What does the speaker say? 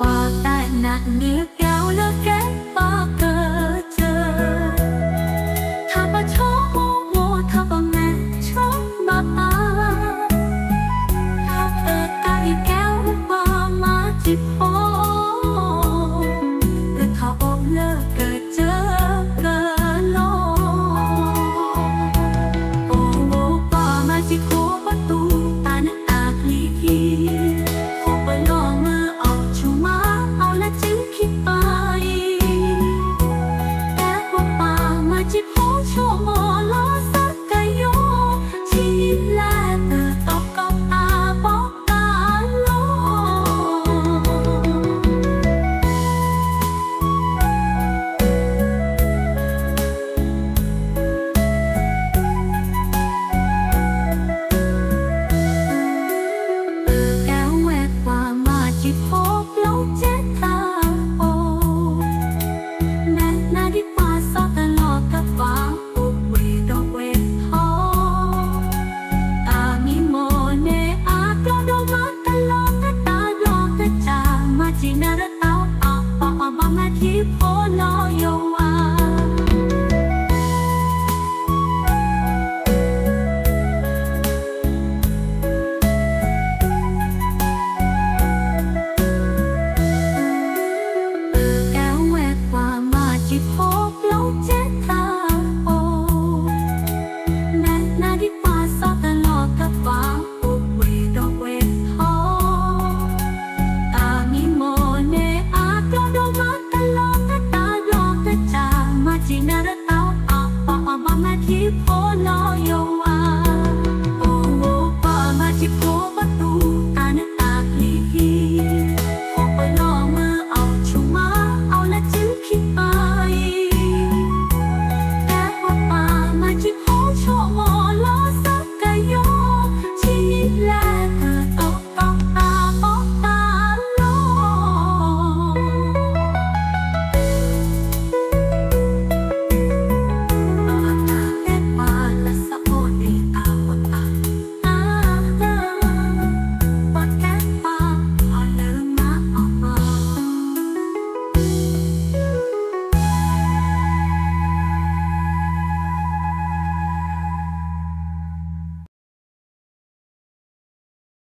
ปากแต่หนักเนื้อเกาแล้วแกปาก 지나라 아오 아오 아오 맘에 깊어 너여와 깊어 一婆那又